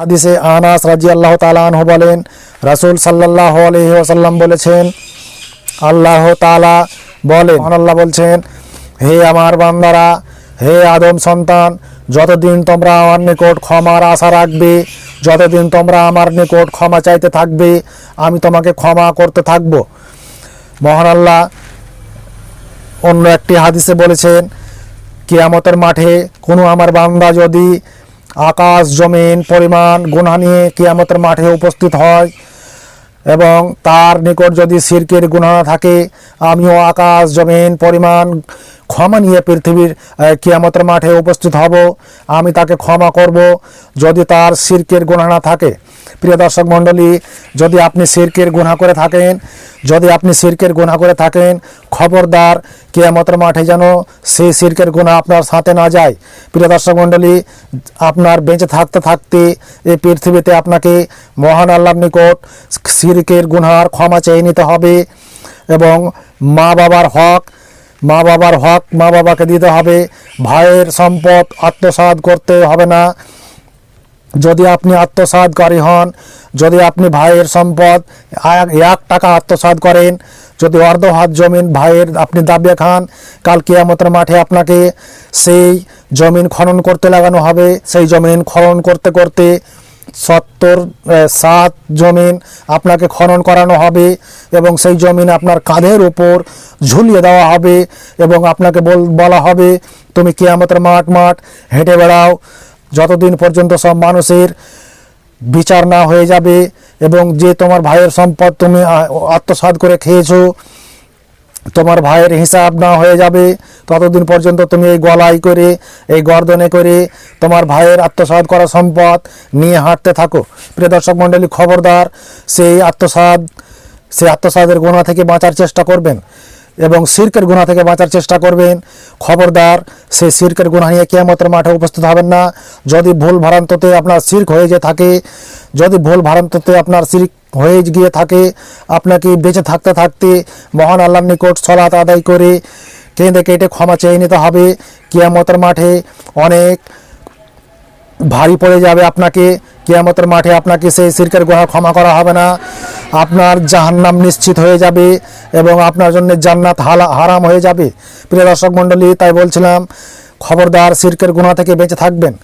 হাদিসে আনাস রাজি আল্লাহ তালাহ বলেন, রাসুল সাল্লাহ আলহি বলেছেন, আল্লাহ তালা বলে আল্লাহ বলছেন, হে আমার বান্দারা, হে আদম সন্তান, যতদিন তোমরা আমার নিকট ক্ষমার আশা রাখবে, যতদিন তোমরা আমার নিকট ক্ষমা চাইতে থাকবে, আমি তোমাকে ক্ষমা করতে থাকব। মহান আল্লাহ অন্য একটি হাদিসে বলেছেন, কিয়ামতের মাঠে কোনো আমার বান্দা যদি আকাশ, জমিন, পরিমাণ গুণা নিয়ে কিয়ামতের মাঠে উপস্থিত হয় এবং তার নিকট যদি সিরকের গুণা থাকে, আমিও আকাশ, জমিন, পরিমাণ ক্ষমা নিয়ে পৃথিবীর কিয়ামতের মাঠে উপস্থিত হব। আমি তাকে ক্ষমা করব। যদি তার সিরকের গুণা থাকে প্রিয় দর্শক মণ্ডলী, যদি আপনি সিরকের গুণা করে থাকেন, যদি আপনি সিরকের গুণা করে থাকেন, খবরদার কিয়ামতের মাঠে যেন সেই সিরকের গুণা আপনার সাথে না যায়। প্রিয় দর্শক মণ্ডলী, আপনার বেঁচে থাকতে থাকতে এই পৃথিবীতে আপনাকে মহান আল্লাহর নিকট সিরকের গুনহার ক্ষমা চেয়ে নিতে হবে এবং মা বাবার হক, মা বাবার হক মা বাবাকে দিতে হবে। ভাইয়ের সম্পদ আত্মসাৎ করতে হবে না। যদি আপনি আত্মসাৎকারী হন, যদি আপনি ভাইয়ের সম্পদ, এক টাকা আত্মসাৎ করেন, যদি অর্ধ হাত জমিন ভাইয়ের আপনি দাবিয়ে খান, কাল কিয়ামতের মাঠে আপনাকে সেই জমিন খনন করতে লাগানো হবে। সেই জমিন খনন করতে করতে সত্তর সাত জমিন আপনাকে খনন করানো হবে এবং সেই জমিন আপনার কাঁধের উপর ঝুলিয়ে দেওয়া হবে এবং আপনাকে বল- বলা হবে, তুমি কেয়ামতের মাঠ মাঠ, হেঁটে বেড়াও। যতদিন পর্যন্ত সব মানুষের বিচার না হয়ে যাবে এবং যে তোমার ভাইয়ের সম্পদ তুমি, আ- আত্মসাৎ করে খেয়েছো, তোমার ভাইয়ের হিসাব না হয়ে যাবে, ততদিন পর্যন্ত তুমি এই গলায় করে, এই গর্দনে করে তোমার ভাইয়ের আত্মসাৎ করা সম্পদ নিয়ে হাঁটতে থাকো। প্রিয় দর্শক মণ্ডলী, খবরদার, সেই আত্মসাৎ, সেই আত্মসাদের গোনা থেকে বাঁচার চেষ্টা করবেন। এবং সিরকের গুণা থেকে বাঁচার চেষ্টা করবেন। খবরদার, সেই সিরকের গুণা নিয়ে কেয়ামতের মাঠে উপস্থিত হবেন না। যদি ভুল ভ্রান্ততে আপনার সির্ক হয়ে যে থাকে, যদি ভুল ভ্রান্ততে আপনার সির্ক হয়ে গিয়ে থাকে, আপনাকে বেঁচে থাকতে থাকতে মহান আল্লাহর নিকট সলাত আদায় করে কেঁদে কেটে ক্ষমা চেয়ে নিতে হবে। কিয়ামতের মাঠে অনেক ভারী পড়ে যাবে আপনাকে। কেয়ামতের মাঠে আপনাকে সেই সিরকের গোনা ক্ষমা করা হবে না। আপনার জাহান্নাম নিশ্চিত হয়ে যাবে এবং আপনার জন্য জান্নাত হালা হারাম হয়ে যাবে। প্রিয় দর্শক মণ্ডলী, তাই বলছিলাম, খবরদার সিরকের গুণা থেকে বেঁচে থাকবেন।